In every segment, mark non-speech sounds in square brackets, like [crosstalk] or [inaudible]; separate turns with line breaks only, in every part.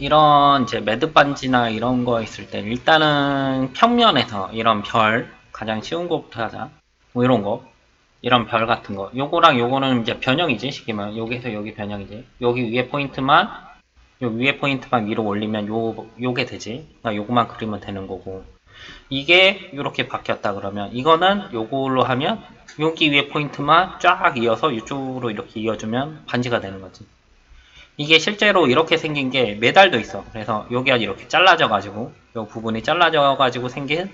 이런 이제 매듭 반지나 이런 거 있을 때 일단은 평면에서 이런 별 가장 쉬운 거부터 하자. 뭐 이런 거. 이런 별 같은 거. 요거랑 요거는 이제 변형이지, 쉽게 말하면. 여기서 여기 변형이지. 여기 위에 포인트만, 요 위에 포인트만 위로 올리면 요, 요게 되지. 그러니까 요거만 그리면 되는 거고. 이게 이렇게 바뀌었다 그러면, 이거는 요걸로 하면, 여기 위에 포인트만 쫙 이어서 이쪽으로 이렇게 이어주면 반지가 되는 거지. 이게 실제로 이렇게 생긴 게 메달도 있어. 그래서 여기가 이렇게 잘라져 가지고, 요 부분이 잘라져 가지고 생긴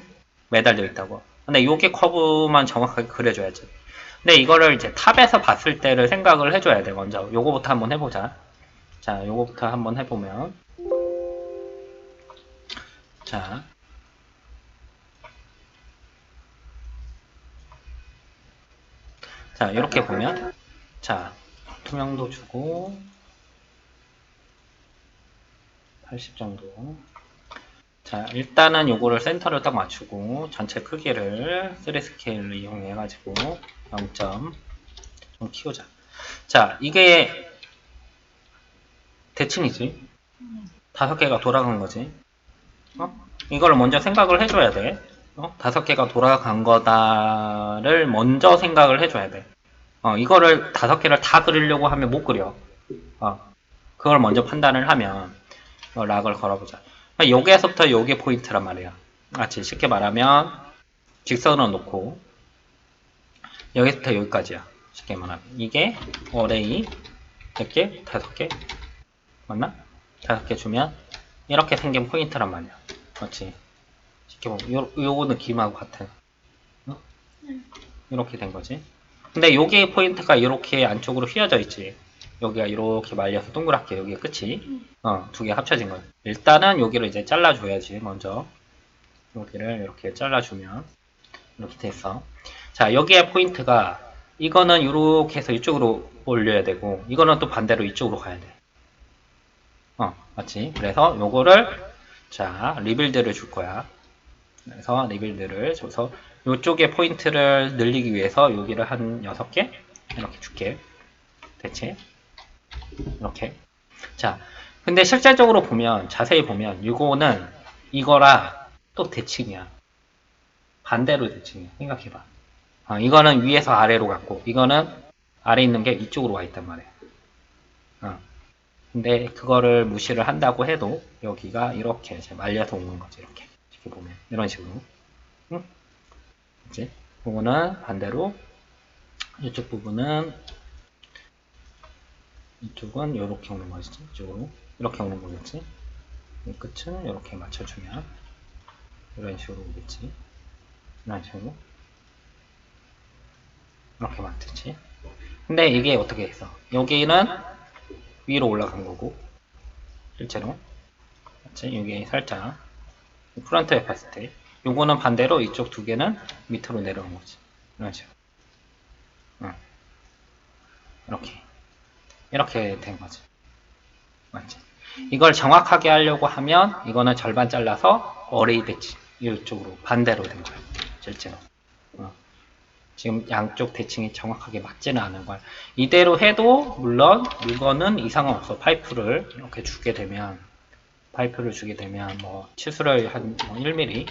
메달도 있다고. 근데 요게 커브만 정확하게 그려줘야지. 근데 이거를 이제 탑에서 봤을 때를 생각을 해줘야 돼, 먼저. 요거부터 한번 해보자. 자, 요거부터 한번 해보면. 자. 자, 이렇게 보면. 자, 투명도 주고. 80 정도. 자, 일단은 요거를 센터를 딱 맞추고, 전체 크기를 3 스케일을 이용해 가지고, 0점 좀 키우자. 자, 이게 대칭이지. 다섯 개가 돌아간 거지. 어? 이걸 먼저 생각을 해줘야 돼. 어? 다섯 개가 돌아간 거다를 먼저 생각을 해줘야 돼. 어, 이거를 다섯 개를 다 그리려고 하면 못 그려. 어, 그걸 먼저 판단을 하면, 어, 락을 걸어보자. 여기에서부터 요게 포인트란 말이야. 마치 쉽게 말하면, 직선을 놓고, 여기서부터 여기까지야. 쉽게 말하면. 이게 어레이 몇 개? 다섯 개? 맞나? 다섯 개 주면 이렇게 생긴 포인트란 말이야. 그렇지. 쉽게 보면 요, 요거 느낌하고 같아. 어? 이렇게 된 거지. 근데 요게 포인트가 이렇게 안쪽으로 휘어져 있지. 여기가 이렇게 말려서 동그랗게 여기가 끝이 어, 두 개 합쳐진 거야. 일단은 여기를 이제 잘라줘야지 먼저. 여기를 이렇게 잘라주면 이렇게 됐어. 자, 여기에 포인트가 이거는 이렇게 해서 이쪽으로 올려야 되고 이거는 또 반대로 이쪽으로 가야 돼. 어, 맞지? 그래서 요거를 자, 리빌드를 줄 거야. 그래서 리빌드를 줘서 이쪽에 포인트를 늘리기 위해서 여기를 한 6개 이렇게 줄게. 됐지? 이렇게. 자, 근데 실제적으로 보면 자세히 보면 이거는 이거랑 또 대칭이야. 반대로 대칭이야. 생각해봐. 어, 이거는 위에서 아래로 갔고, 이거는 아래 있는 게 이쪽으로 와 있단 말이야. 어. 근데 그거를 무시를 한다고 해도 여기가 이렇게 이제 말려서 오는 거지. 이렇게. 이렇게 보면. 이런 식으로. 응? 그치? 이거는 반대로 이쪽 부분은 이쪽은 이렇게 오는 거지. 이쪽으로. 이렇게 오는 거겠지. 이 끝은 이렇게 맞춰주면 이런 식으로 오겠지. 이런 식으로. 이렇게 맞듯이. 근데 이게 어떻게 했어? 여기는 위로 올라간 거고, 실제로. 맞지? 여기 살짝, 프런트에 봤을 때. 요거는 반대로 이쪽 두 개는 밑으로 내려온 거지. 이런 식으로. 응. 이렇게. 이렇게 된 거지. 맞지? 이걸 정확하게 하려고 하면, 이거는 절반 잘라서 어레이 배치. 이쪽으로 반대로 된 거야. 실제로. 어. 지금 양쪽 대칭이 정확하게 맞지는 않은 거야. 이대로 해도 물론 이거는 이상은 없어. 파이프를 이렇게 주게 되면 파이프를 주게 되면 뭐 치수를 한 1mm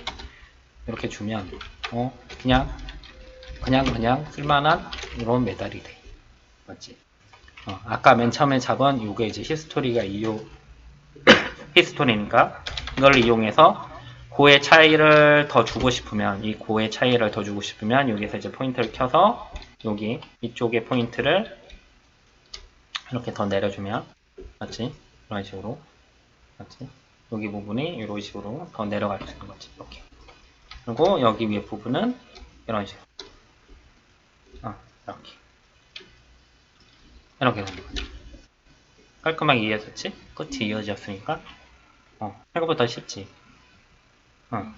이렇게 주면 어 그냥 그냥 그냥 쓸만한 이런 메달이 돼. 맞지? 어, 아까 맨 처음에 잡은 요게 이제 히스토리가 이요 [coughs] 히스토리니까 이걸 이용해서 고의 차이를 더 주고 싶으면 이 고의 차이를 더 주고 싶으면 여기서 이제 포인트를 켜서 여기 이쪽에 포인트를 이렇게 더 내려주면 맞지? 이런 식으로. 맞지? 여기 부분이 이런 식으로 더 내려갈 수 있는 거지. 이렇게. 그리고 여기 위에 부분은 이런 식으로. 어, 이렇게 이렇게 되는 거지 깔끔하게 이어졌지? 끝이 이어졌으니까 어, 생각보다 쉽지 어.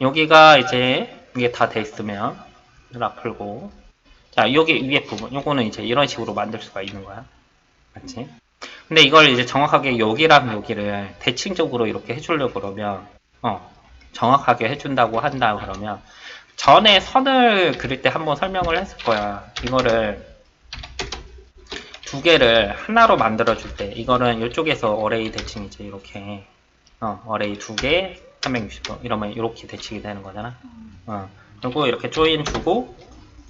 여기가 이제 이게 다 돼 있으면 락 풀고 자 여기 위에 부분 요거는 이제 이런 식으로 만들 수가 있는 거야 맞지? 근데 이걸 이제 정확하게 여기랑 여기를 대칭적으로 이렇게 해주려고 그러면 어 정확하게 해준다고 한다 그러면 전에 선을 그릴 때 한번 설명을 했을 거야 이거를 두 개를 하나로 만들어 줄 때 이거는 이쪽에서 어레이 대칭이지 이렇게 어, 어레이 두개 360도 이러면 이렇게 대칭이 되는 거잖아. 어, 그리고 이렇게 조인 주고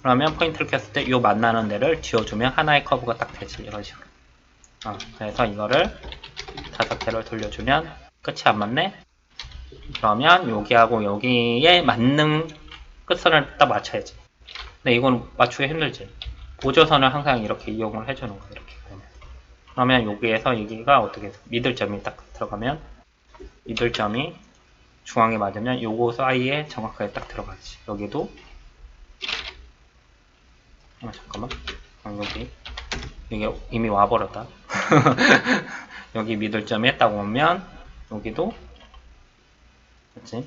그러면 포인트를 켰을 때 이 만나는 데를 지워주면 하나의 커브가 딱 되지 이런 식으로. 어, 그래서 이거를 다섯 개를 돌려주면 끝이 안 맞네? 그러면 여기하고 여기에 맞는 끝선을 딱 맞춰야지. 근데 이건 맞추기 힘들지 보조선을 항상 이렇게 이용을 해주는 거야 이렇게 그러면. 그러면 여기에서 여기가 어떻게 미들점이 딱 들어가면 미들점이 중앙에 맞으면 요거 사이에 정확하게 딱 들어가지. 여기도 아 잠깐만. 아, 여기. 이게 이미 와버렸다. [laughs] 여기 미들점에 딱 오면 여기도 그치?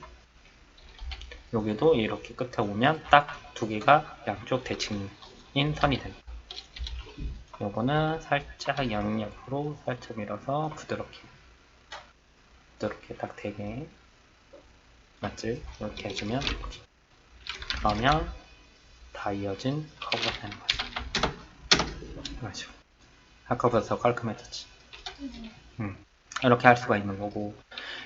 여기도 이렇게 끝에 오면 딱 두 개가 양쪽 대칭 인 선이 됩니다 요거는 살짝 양옆으로 살짝 밀어서 부드럽게 부드럽게 딱 되게 맞지? 이렇게 해주면 그러면 다 이어진 커브가 되는 거지 맞죠. 아까보다 더 깔끔해졌지. 음. 이렇게 할 수가 있는 거고.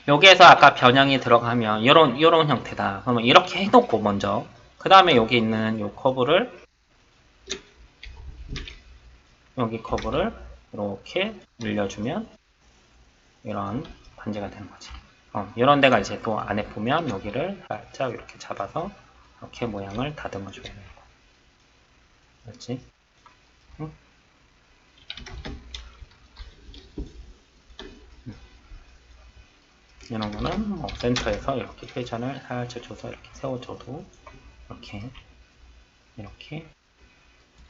여기에서 아까 변형이 들어가면 이런 이런 형태다. 그러면 이렇게 해놓고 먼저. 그 다음에 여기 있는 요 커브를 여기 커브를 이렇게 늘려주면 이런 반지가 되는 거지. 어, 이런 데가 이제 또 안에 보면 여기를 살짝 이렇게 잡아서 이렇게 모양을 다듬어 줘야 되는 거. 그렇지? 응? 응. 이런 거는 뭐 센터에서 이렇게 회전을 살짝 줘서 이렇게 세워줘도 이렇게 이렇게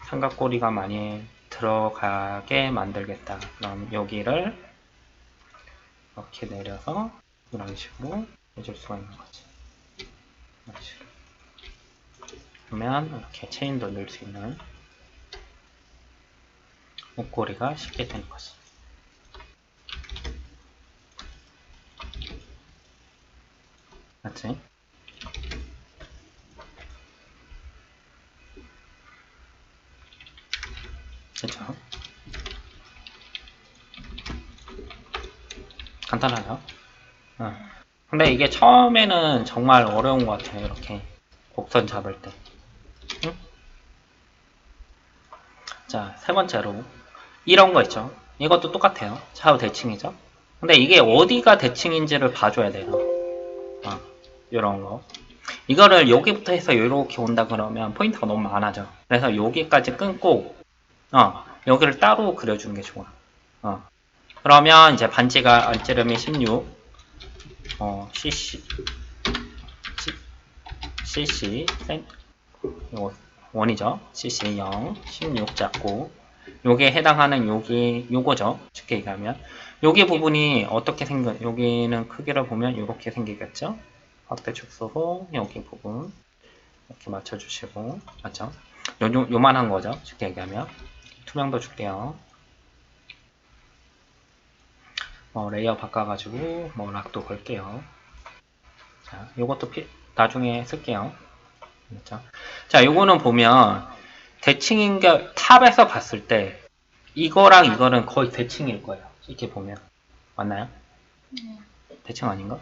삼각꼬리가 많이 들어가게 만들겠다. 그럼 여기를 이렇게 내려서 이런 식으로 해줄 수가 있는 거지. 이런 식으로. 그러면 이렇게 체인도 넣을 수 있는 목걸이가 쉽게 되는 거지. 맞지? 그쵸? 간단하죠? 어. 근데 이게 처음에는 정말 어려운 것 같아요. 이렇게 곡선 잡을 때. 응? 자, 세 번째로 이런 거 있죠? 이것도 똑같아요. 좌우 대칭이죠? 근데 이게 어디가 대칭인지를 봐줘야 돼요. 어, 이런 거. 이거를 여기부터 해서 이렇게 온다 그러면 포인트가 너무 많아져. 그래서 여기까지 끊고 어, 여기를 따로 그려주는 게 좋아. 어. 그러면 이제 반지가 안찌름이 16, 어, cc, cc, 센, 요거 원이죠. cc 0, 16 잡고, 요게 해당하는 여기, 요거죠. 쉽게 얘기하면. 여기 부분이 어떻게 생겨, 여기는 크기를 보면 이렇게 생기겠죠. 확대 축소고, 여기 부분, 이렇게 맞춰주시고, 맞죠? 요, 요, 요만한 거죠. 쉽게 얘기하면. 투명도 줄게요. 어, 레이어 바꿔가지고 뭐 락도 걸게요. 자, 요것도 피, 나중에 쓸게요. 그렇죠? 자, 요거는 보면 대칭인 게 탑에서 봤을 때 이거랑 이거는 거의 대칭일 거예요. 이렇게 보면 맞나요?
네.
대칭 아닌가?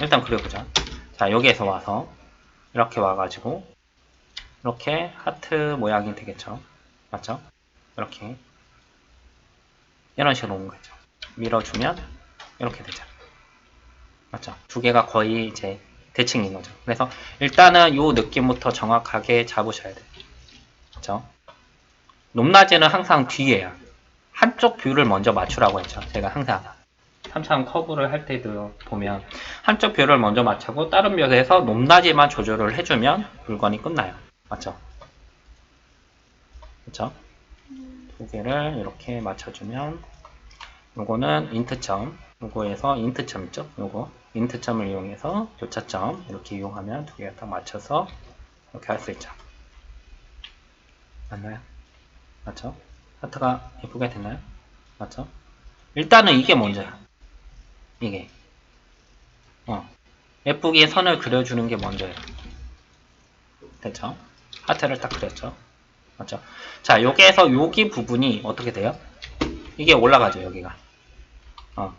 일단 그려보자. 자, 여기에서 와서 이렇게 와가지고 이렇게 하트 모양이 되겠죠. 맞죠? 이렇게 이런 식으로 온 거죠. 밀어주면 이렇게 되죠. 맞죠? 두 개가 거의 이제 대칭인 거죠. 그래서 일단은 이 느낌부터 정확하게 잡으셔야 돼요. 그렇죠? 높낮이는 항상 뒤에야. 한쪽 뷰를 먼저 맞추라고 했죠. 제가 항상 3차원 커브를 할 때도 보면 한쪽 뷰를 먼저 맞추고 다른 뷰에서 높낮이만 조절을 해주면 물건이 끝나요. 맞죠? 그렇죠? 두 개를 이렇게 맞춰주면 요거는 인트점 요거에서 인트점 있죠? 요거 인트점을 이용해서 교차점 이렇게 이용하면 두 개가 딱 맞춰서 이렇게 할 수 있죠. 맞나요? 맞죠? 하트가 예쁘게 됐나요? 맞죠? 일단은 이게 먼저야. 이게. 어. 예쁘게 선을 그려주는 게 먼저예요. 됐죠? 하트를 딱 그렸죠? 맞죠? 자, 여기에서 여기 부분이 어떻게 돼요? 이게 올라가죠, 여기가. 어.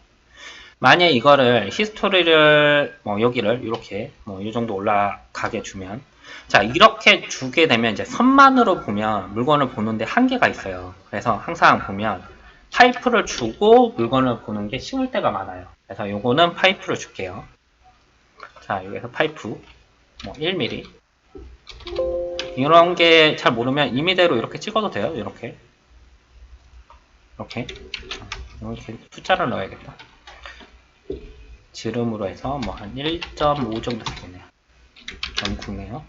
만약 이거를 히스토리를 뭐 여기를 이렇게 뭐 이 정도 올라가게 주면 자 이렇게 주게 되면 이제 선만으로 보면 물건을 보는데 한계가 있어요. 그래서 항상 보면 파이프를 주고 물건을 보는 게 쉬울 때가 많아요. 그래서 요거는 파이프를 줄게요. 자 여기서 파이프 뭐 1mm 이런 게 잘 모르면 임의대로 이렇게 찍어도 돼요. 이렇게 이렇게 이렇게 숫자를 넣어야겠다. 지름으로 해서 뭐 한 1.5 정도 되겠네요. 0.9네요.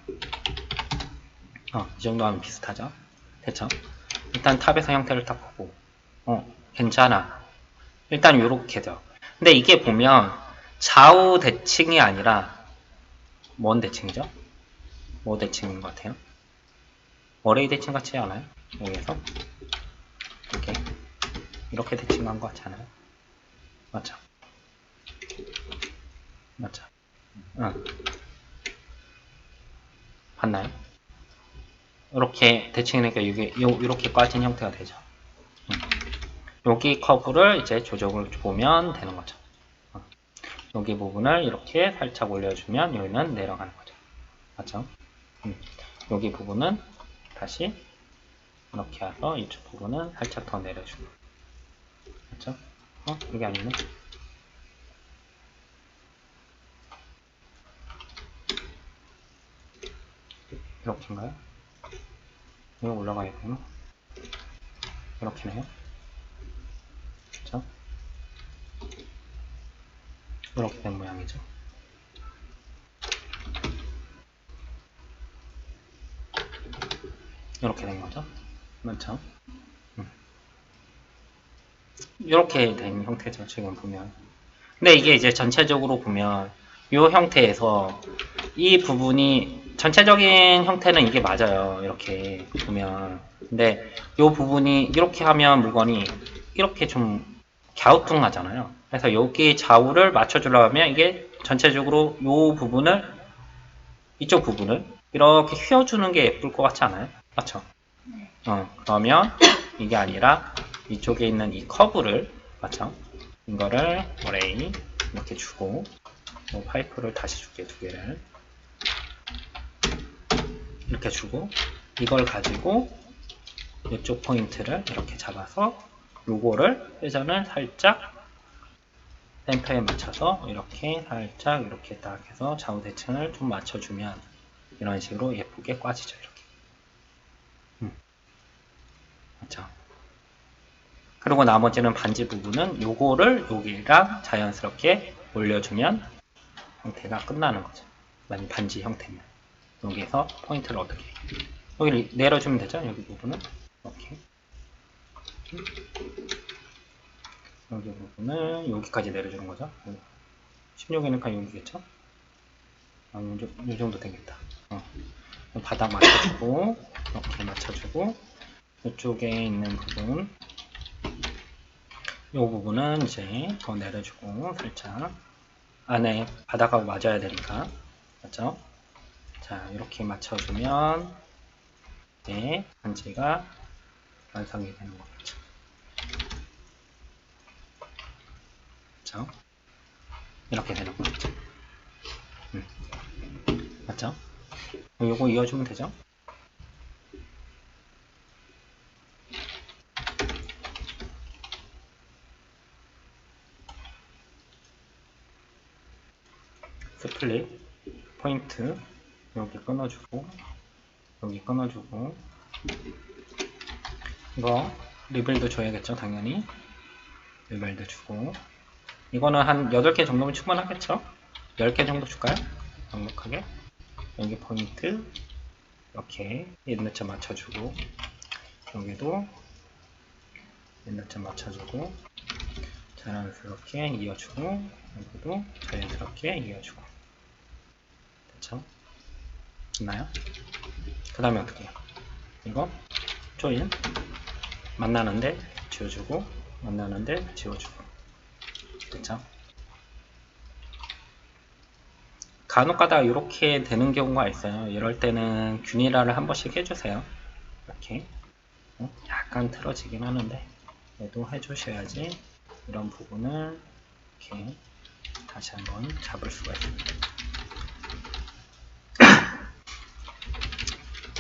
어, 이 정도 하면 비슷하죠? 됐죠? 일단 탑에서 형태를 딱 보고, 어, 괜찮아. 일단 요렇게죠. 근데 이게 보면 좌우 대칭이 아니라 뭔 대칭이죠? 뭐 대칭인 것 같아요? 어레이 대칭 같지 않아요? 여기에서 이렇게 이렇게 대칭한 것 같지 않아요? 맞죠? 맞죠? 응. 봤나요? 이렇게 대칭이니까 이게 요, 이렇게 까진 형태가 되죠. 응. 여기 커브를 이제 조정을 보면 되는 거죠. 어. 여기 부분을 이렇게 살짝 올려주면 여기는 내려가는 거죠. 맞죠? 음. 여기 부분은 다시 이렇게 해서 이쪽 부분은 살짝 더 내려주고. 맞죠? 어? 이게 아니네. 이렇게인가요? 이거 올라가야 되나? 이렇게네요. 그쵸? 이렇게 된 모양이죠. 이렇게 된 거죠. 맞죠? 음. 이렇게 된 형태죠. 지금 보면. 근데 이게 이제 전체적으로 보면 이 형태에서 이 부분이 전체적인 형태는 이게 맞아요. 이렇게 보면. 근데 이 부분이 이렇게 하면 물건이 이렇게 좀 갸우뚱하잖아요. 그래서 여기 좌우를 맞춰주려고 하면 이게 전체적으로 이 부분을 이쪽 부분을 이렇게 휘어주는 게 예쁠 것 같지 않아요? 맞죠? 어, 그러면 이게 아니라 이쪽에 있는 이 커브를 맞죠? 이거를 어레이 이렇게 주고 뭐 파이프를 다시 줄게 두 개를 이렇게 주고 이걸 가지고 이쪽 포인트를 이렇게 잡아서 요거를 회전을 살짝 댐퍼에 맞춰서 이렇게 살짝 이렇게 딱 해서 좌우 대칭을 좀 맞춰주면 이런 식으로 예쁘게 꽈지죠 이렇게 음. 맞죠 그리고 나머지는 반지 부분은 요거를 여기랑 자연스럽게 올려주면 형태가 끝나는 거죠. 만약 반지 형태면. 여기에서 포인트를 어떻게 여기를 내려주면 되죠? 여기 부분은? 이렇게. 여기 부분을 여기까지 내려주는 거죠? 16이니까 여기겠죠? 아, 요 정도 되겠다. 어. 바닥 맞춰주고 이렇게 맞춰주고 이쪽에 있는 부분 이 부분은 이제 더 내려주고 살짝 안에 바닥하고 맞아야 되니까 맞죠? 자 이렇게 맞춰주면 네 반지가 완성이 되는 거겠죠. 그렇죠? 이렇게 되는 거겠죠. 음. 맞죠? 요거 이어주면 되죠? 스플릿 포인트 여기 끊어주고 여기 끊어주고. 이거 리벨도 줘야겠죠 당연히? 리벨도 주고. 이거는 한 8개 정도면 충분하겠죠? 10개 정도 줄까요? 넉넉하게? 여기 포인트 이렇게 옛날점 맞춰주고. 여기도 옛날점 맞춰주고. 자연스럽게 이어주고. 여기도 자연스럽게 이어주고 됐죠? 됐나요? 그 다음에 어떻게 해요? 이거 조인 만나는데 지워주고 만나는데 지워주고 됐죠? 간혹 가다가 이렇게 되는 경우가 있어요. 이럴 때는 균일화를 한 번씩 해주세요. 이렇게 어? 약간 틀어지긴 하는데 얘도 해주셔야지 이런 부분을 이렇게 다시 한번 잡을 수가 있습니다.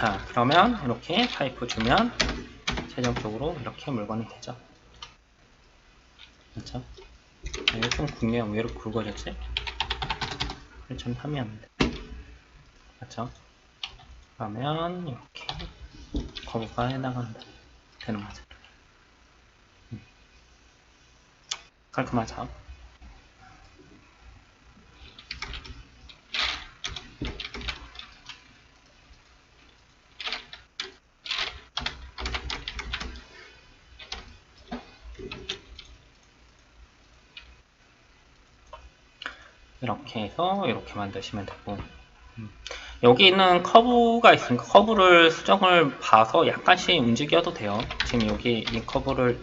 자 그러면 이렇게 파이프 주면 최종적으로 이렇게 물건이 되죠. 그렇죠? 아, 이거 좀 굵네요. 왜 이렇게 굵어졌지? 1.3이었는데. 맞죠? 그러면 이렇게 거부가 해나간다. 되는 거죠. 음. 깔끔하죠? 이렇게 해서 이렇게 만드시면 되고. 음. 여기 있는 커브가 있으니까 커브를 수정을 봐서 약간씩 움직여도 돼요. 지금 여기 이 커브를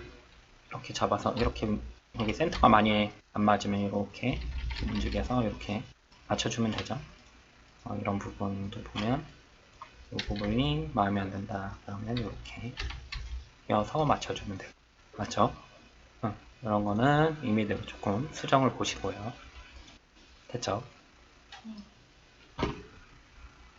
이렇게 잡아서 이렇게 여기 센터가 많이 안 맞으면 이렇게 움직여서 이렇게 맞춰주면 되죠. 어, 이런 부분도 보면 이 부분이 마음에 안 든다. 그러면 이렇게 이어서 맞춰주면 돼요. 맞죠? 어, 이런 거는 임의대로 조금 수정을 보시고요 됐죠?